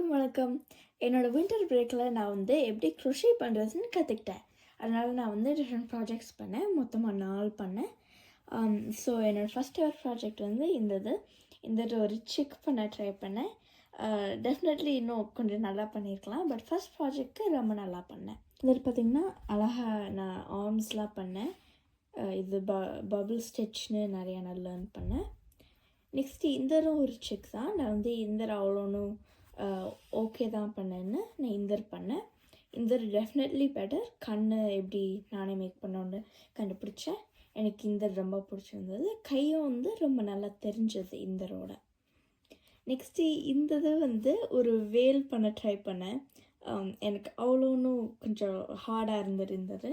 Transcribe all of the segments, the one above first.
எல்லாருக்கும் வணக்கம். என்னோடய வின்டர் பிரேக்கில் நான் வந்து எப்படி க்ரொஷே பண்ணுறதுன்னு கற்றுக்கிட்டேன் அதனால் நான் வந்து டிஃப்ரெண்ட் ப்ராஜெக்ட்ஸ் பண்ணேன். மொத்தமாக நாலு பண்ணேன். ஸோ என்னோடய ஃபஸ்ட் ஹவர் ப்ராஜெக்ட் வந்து இந்த இது இந்த இது ஒரு செக் பண்ண ட்ரை பண்ணேன். Uh, டெஃபினெட்லி இன்னும் கொஞ்சம் நல்லா பண்ணியிருக்கலாம். பட் ஃபஸ்ட் ப்ராஜெக்ட்க்கு ரொம்ப நல்லா பண்ணேன். இதில் பார்த்திங்கன்னா அழகாக நான் ஆர்ம்ஸ்லாம் பண்ணேன். Uh, இது ப பபுள் ஸ்டிச்னு நிறையா நான் லேர்ன் பண்ணேன். நெக்ஸ்ட்டு இந்தரும் ஒரு செக் தான். நான் வந்து இந்தர் அவ்வளோன்னு ஓகே தான் பண்ணேன்னு நான் இந்தர் பண்ணேன். இந்தர் டெஃபினெட்லி பெட்டர் கண் எப்படி நானே மேக் பண்ணோன்னு கண்டுபிடிச்சேன். எனக்கு இந்தர் ரொம்ப பிடிச்சிருந்தது. கையும் வந்து ரொம்ப நல்லா தெரிஞ்சது இந்தரோட. நெக்ஸ்ட்டு இந்த இது வந்து ஒரு வேல் பண்ண ட்ரை பண்ணேன். எனக்கு அவ்வளோன்னும் கொஞ்சம் ஹார்டாக இருந்திருந்தது.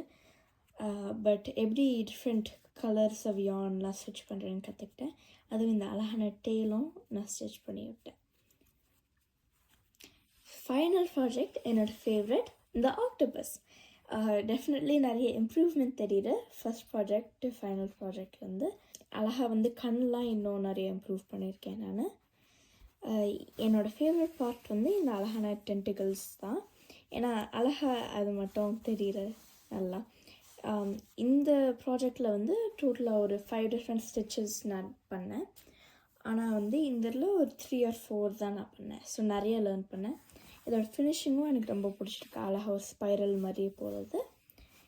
பட் எப்படி டிஃப்ரெண்ட் கலர்ஸ் ஆஃப் யான்லாம் ஸ்டிச் பண்ணுறேன்னு கற்றுக்கிட்டேன் அதுவும் இந்த அழகான டேலும் நான் ஸ்டிச் பண்ணி விட்டேன் ஃபைனல் ப்ராஜெக்ட் என்னோட ஃபேவரட் இந்த ஆக்டோபஸ் டெஃபினெட்லி நிறைய இம்ப்ரூவ்மெண்ட் தெரியுது. ஃபர்ஸ்ட் ப்ராஜெக்ட் டு ஃபைனல் வந்து அழகாக வந்து கண்ணெலாம் இன்னும் நிறைய இம்ப்ரூவ் பண்ணியிருக்கேன் நான். என்னோடய ஃபேவரட் பார்ட் வந்து இந்த அழகான டென்டிகல்ஸ் தான். ஏன்னா அழகாக அது மட்டும் தெரியுற நல்லா. Um, இந்த ப்ராஜெக்டில் வந்து டோட்டலாக ஒரு ஃபைவ் டிஃப்ரெண்ட் ஸ்டிச்சஸ் நான் பண்ணேன். ஆனால் வந்து இந்த இதில் ஒரு த்ரீ ஆர் ஃபோர் தான் நான் பண்ணேன். ஸோ நிறைய லேர்ன் பண்ணேன். இதோட ஃபினிஷிங்கும் எனக்கு ரொம்ப பிடிச்சிருக்கு. அழகாக ஒரு ஸ்பைரல் மாதிரியே போகிறது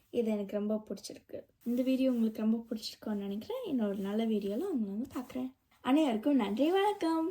இது எனக்கு ரொம்ப பிடிச்சிருக்கு. இந்த வீடியோ உங்களுக்கு ரொம்ப பிடிச்சிருக்கோன்னு நினைக்கிறேன். என்னோட நல்ல வீடியோவில் உங்களை வந்து பார்க்குறேன். அனைவருக்கும் நன்றி வணக்கம்.